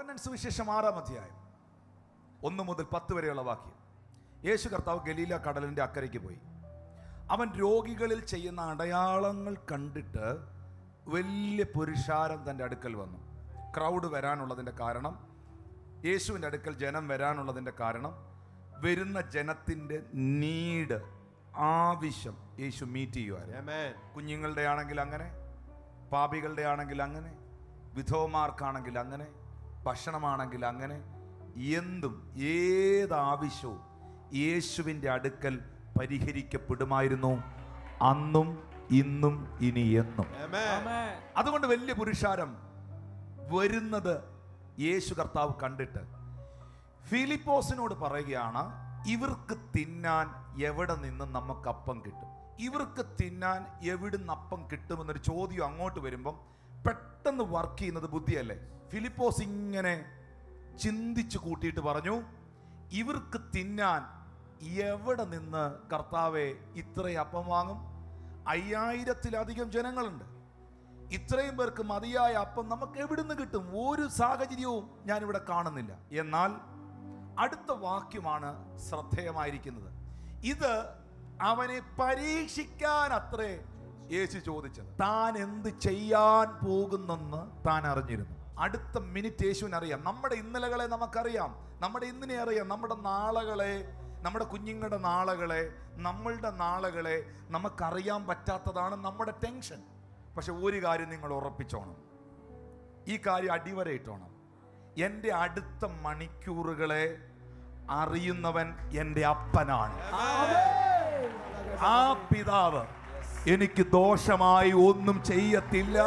യോഹന്നാൻ സുവിശേഷം ആറാം അധ്യായം ഒന്ന് മുതൽ പത്ത് വരെയുള്ള വാക്യം. യേശു കർത്താവ് ഗലീല കടലിന്റെ അക്കരയ്ക്ക് പോയി. അവൻ രോഗികളിൽ ചെയ്യുന്ന അടയാളങ്ങൾ കണ്ടിട്ട് വലിയ പുരുഷാരം തന്റെ അടുക്കൽ വന്നു. ക്രൗഡ് വരാനുള്ളതിന്റെ കാരണം യേശുവിന്റെ അടുക്കൽ ജനം വരാനുള്ളതിന്റെ കാരണം വരുന്ന ജനത്തിന്റെ നീട് ആവശ്യം യേശു മീറ്റ് ചെയ്യുമായിരുന്നു. കുഞ്ഞുങ്ങളുടെ ആണെങ്കിൽ അങ്ങനെ പാപികളുടെ ആണെങ്കിൽ അങ്ങനെ വിധവമാർക്കാണെങ്കിൽ അങ്ങനെ ഭക്ഷണമാണെങ്കിൽ അങ്ങനെ എന്തും ഏതാവശ്യവും യേശുവിന്റെ അടുക്കൽ പരിഹരിക്കപ്പെടുമായിരുന്നു. അന്നും ഇന്നും ഇനി എന്നും. അതുകൊണ്ട് വലിയ പുരുഷാരം വരുന്നത് യേശു കർത്താവ് കണ്ടിട്ട്. ഫിലിപ്പോസിനോട് പറയുകയാണ് ഇവർക്ക് തിന്നാൻ എവിടെ നിന്ന് നമുക്ക് അപ്പം കിട്ടും? ഇവർക്ക് തിന്നാൻ എവിടുന്ന് അപ്പം കിട്ടുമെന്നൊരു ചോദ്യം അങ്ങോട്ട് വരുമ്പം പെട്ടെന്ന് വർക്ക് ചെയ്യുന്നത് ബുദ്ധിയല്ലേ? ഫിലിപ്പോസ് ഇങ്ങനെ ചിന്തിച്ചു കൂട്ടിയിട്ട് പറഞ്ഞു ഇവർക്ക് തിന്നാൻ എവിടെ നിന്ന് കർത്താവെ ഇത്രയും അപ്പം വാങ്ങും? അയ്യായിരത്തിലധികം ജനങ്ങളുണ്ട്. ഇത്രയും പേർക്ക് മതിയായ അപ്പം നമുക്ക് എവിടുന്ന് കിട്ടും? ഒരു സാഹചര്യവും ഞാനിവിടെ കാണുന്നില്ല. എന്നാൽ അടുത്ത വാക്യമാണ് ശ്രദ്ധേയമായിരിക്കുന്നത്. ഇത് അവനെ പരീക്ഷിക്കാൻ അത്രേ യേശു ചോദിച്ചത് താൻ എന്ത് ചെയ്യാൻ പോകുന്നെന്ന് താൻ അറിഞ്ഞിരുന്നു. അടുത്ത മിനിറ്റ് യേശുവിന് അറിയാം നമ്മുടെ ഇന്നലകളെ നമുക്കറിയാം. നമ്മുടെ ഇന്നിനെ അറിയാം. നമ്മുടെ നാളകളെ നമ്മുടെ കുഞ്ഞുങ്ങളുടെ നാളകളെ നമ്മളുടെ നാളകളെ നമുക്കറിയാൻ പറ്റാത്തതാണ് നമ്മുടെ ടെൻഷൻ. പക്ഷെ ഒരു കാര്യം നിങ്ങൾ ഉറപ്പിച്ചോണം. ഈ കാര്യം അടിവരയിട്ടോണം. എന്റെ അടുത്ത മണിക്കൂറുകളെ അറിയുന്നവൻ എന്റെ അപ്പനാണ്. ആ പിതാവ് എനിക്ക് ദോഷമായി ഒന്നും ചെയ്യത്തില്ല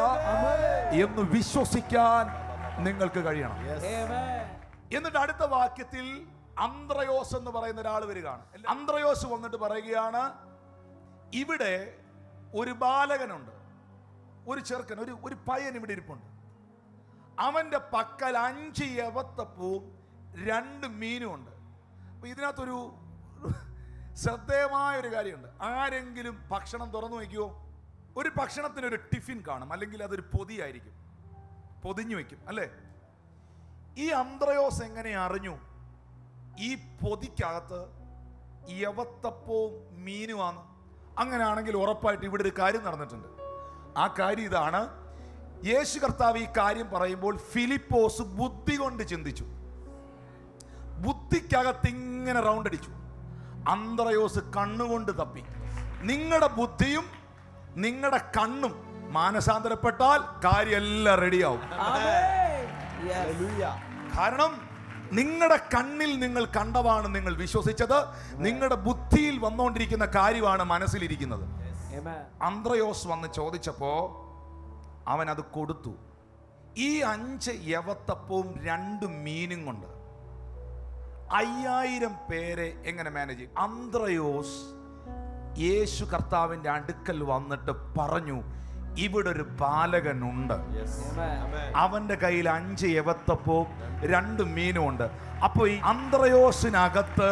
എന്ന് വിശ്വസിക്കാൻ നിങ്ങൾക്ക് കഴിയണം. എന്നിട്ട് അടുത്ത വാക്യത്തിൽ അന്ത്രയോസ് എന്ന് പറയുന്ന ഒരാൾ വരികയാണ്. അന്ത്രയോസ് വന്നിട്ട് പറയുകയാണ് ഇവിടെ ഒരു ബാലകനുണ്ട് ഒരു ചെറുക്കൻ ഒരു ഒരു പയ്യൻ ഇവിടെ ഇരിപ്പുണ്ട്. അവന്റെ പക്കൽ അഞ്ച് യവത്തപ്പവും രണ്ട് മീനും ഉണ്ട് അപ്പൊ ഇതിനകത്തൊരു ശ്രദ്ധേയമായ ഒരു കാര്യമുണ്ട്. ആരെങ്കിലും ഭക്ഷണം തുറന്നു വയ്ക്കുമോ ഒരു ഭക്ഷണത്തിന് ഒരു ടിഫിൻ കാണും. അല്ലെങ്കിൽ അതൊരു പൊതിയായിരിക്കും പൊതിഞ്ഞു വയ്ക്കും. അല്ലേ? ഈ അന്ത്രയോസ് എങ്ങനെ അറിഞ്ഞു? ഈ പൊതിക്കകത്ത് യവത്തപ്പവും മീനുമാണ് അങ്ങനെയാണെങ്കിൽ ഉറപ്പായിട്ട് ഇവിടെ ഒരു കാര്യം നടന്നിട്ടുണ്ട്. ആ കാര്യം ഇതാണ്. യേശു കർത്താവ് ഈ കാര്യം പറയുമ്പോൾ ഫിലിപ്പോസ് ബുദ്ധി കൊണ്ട് ചിന്തിച്ചു. ബുദ്ധിക്കകത്ത് ഇങ്ങനെ റൗണ്ട് അടിച്ചു അന്ത്രയോസ് കണ്ണുകൊണ്ട് തപ്പി. നിങ്ങളുടെ ബുദ്ധിയും നിങ്ങളുടെ കണ്ണും മാനസാന്തരപ്പെട്ടാൽ കാര്യമെല്ലാം റെഡിയാവും. Hallelujah. കാരണം നിങ്ങളുടെ കണ്ണിൽ നിങ്ങൾ കണ്ടവാണ് നിങ്ങൾ വിശ്വസിച്ചത്. നിങ്ങളുടെ ബുദ്ധിയിൽ വന്നുകൊണ്ടിരിക്കുന്ന കാര്യമാണ് മനസ്സിലിരിക്കുന്നത്. അന്ത്രയോസ് വന്ന് ചോദിച്ചപ്പോ അവൻ അത് കൊടുത്തു. ഈ അഞ്ച് യവത്തപ്പവും രണ്ട് മീനും കൊണ്ട് അയ്യായിരം പേരെ എങ്ങനെ മാനേജ് ചെയ്യും? അന്ത്രയോസ് യേശു കർത്താവിന്റെ അടുക്കൽ വന്നിട്ട് പറഞ്ഞു ഇവിടെ ഒരു ബാലകനുണ്ട്. അവന്റെ കയ്യിൽ അഞ്ച് എവത്തപ്പോ രണ്ട് മീനും ഉണ്ട്. അപ്പൊ ഈ അന്ത്രയോസിനകത്ത്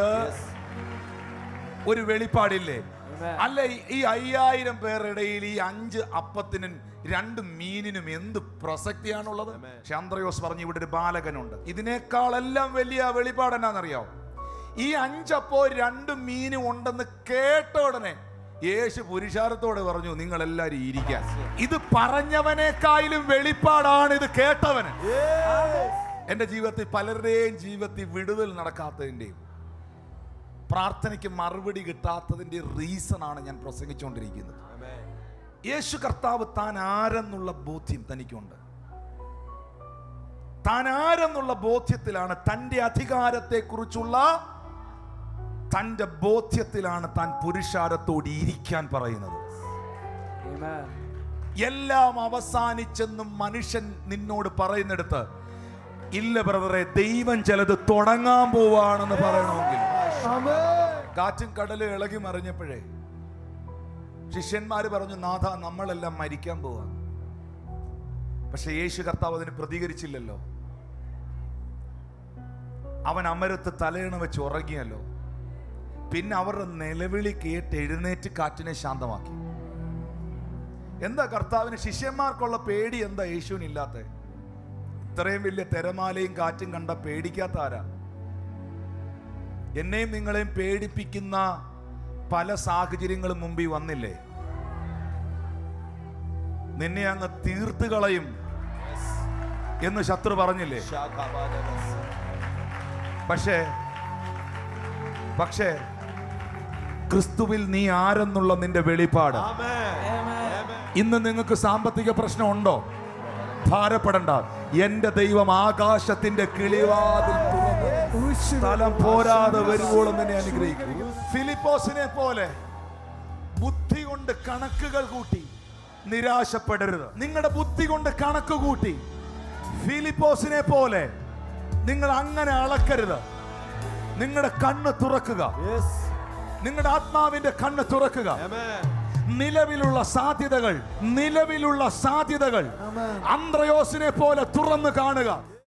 ഒരു വെളിപ്പാടില്ലേ? അല്ല? ഈ- അയ്യായിരം പേരുടെയിൽ ഈ അഞ്ച് അപ്പത്തിനും രണ്ട് മീനിനും എന്ത് പ്രസക്തിയാണുള്ളത്? ചന്ദ്രയോസ് പറഞ്ഞു ഇവിടെ ഒരു ബാലകനുണ്ട്. ഇതിനേക്കാളെല്ലാം വലിയ വെളിപാട് എന്നാണെന്നറിയാമോ ഈ അഞ്ചപ്പോ രണ്ട് മീനും ഉണ്ടെന്ന് കേട്ട ഉടനെ യേശു പുരുഷാരത്തോടെ പറഞ്ഞു നിങ്ങൾ എല്ലാരും ഇരിക്കാൻ. ഇത് പറഞ്ഞവനേക്കാളും വെളിപ്പാടാണ് ഇത് കേട്ടവന്. എന്റെ ജീവിതത്തിൽ പലരുടെയും ജീവിതത്തിൽ വിടുതൽ നടക്കാത്തതിന്റെയും പ്രാർത്ഥനയ്ക്ക് മറുപടി കിട്ടാത്തതിന്റെ റീസൺ ആണ് ഞാൻ പ്രസംഗിച്ചുകൊണ്ടിരിക്കുന്നത്. യേശു കർത്താവ് താൻ ആരെന്നുള്ള ബോധ്യം തനിക്കുണ്ട്. താൻ ആരെന്നുള്ള ബോധ്യത്തിലാണ് തന്റെ അധികാരത്തെക്കുറിച്ചുള്ള തന്റെ ബോധ്യത്തിലാണ് താൻ പുരുഷാരത്തോട് ഇരിക്കാൻ പറയുന്നത്. എല്ലാം അവസാനിച്ചെന്നും മനുഷ്യൻ നിന്നോട് പറയുന്നിടത്ത് ഇല്ല ബ്രദറെ ദൈവം ചിലത് തുടങ്ങാൻ പോവാണെന്ന് പറയണമെങ്കിൽ കാറ്റും കടലും ഇളകി മറിഞ്ഞപ്പോഴേ ശിഷ്യന്മാര് പറഞ്ഞു നാഥ നമ്മളെല്ലാം മരിക്കാൻ പോവാ. പക്ഷെ യേശു കർത്താവ് അതിന് പ്രതികരിച്ചില്ലല്ലോ. അവൻ അമരത്ത് തലയണ വെച്ച് ഉറങ്ങിയല്ലോ. പിന്നെ അവരുടെ നിലവിളി കേട്ട് എഴുന്നേറ്റ് കാറ്റിനെ ശാന്തമാക്കി. എന്താ കർത്താവിന് ശിഷ്യന്മാർക്കുള്ള പേടി? എന്താ യേശുവിനില്ലാത്ത? ഇത്രയും വലിയ തിരമാലയും കാറ്റും കണ്ട പേടിക്കാത്ത ആരാ? എന്നെയും നിങ്ങളെയും പേടിപ്പിക്കുന്ന പല സാഹചര്യങ്ങളും മുമ്പിൽ വന്നില്ലേ? നിന്നെ അങ്ങ് തീർത്ത് കളയും എന്ന് ശത്രു പറഞ്ഞില്ലേ? പക്ഷേ പക്ഷേ ക്രിസ്തുവിൽ നീ ആരെന്നുള്ള നിന്റെ വെളിപ്പാട്. ഇന്ന് നിങ്ങൾക്ക് സാമ്പത്തിക പ്രശ്നമുണ്ടോ? ഭാരപ്പെടണ്ട. എന്റെ ദൈവം ആകാശത്തിന്റെ കിളിവാതിൽ സ്ഥലം പോരാതെ വരുവോളം തന്നെ അനുഗ്രഹിക്കും. ഫിലിപ്പോസിനെ പോലെ ബുദ്ധി കൊണ്ട് കണക്കുകൾ കൂട്ടി നിരാശപ്പെടരുത്. നിങ്ങളുടെ ബുദ്ധി കൊണ്ട് കണക്ക് കൂട്ടി ഫിലിപ്പോസിനെ പോലെ നിങ്ങൾ അങ്ങനെ അളക്കരുത്. നിങ്ങളുടെ കണ്ണ് തുറക്കുക. നിങ്ങളുടെ ആത്മാവിന്റെ കണ്ണ് തുറക്കുക. നിലവിലുള്ള സാധ്യതകൾ നിലവിലുള്ള സാധ്യതകൾ അന്ത്രയോസിനെ പോലെ തുറന്നു കാണുക.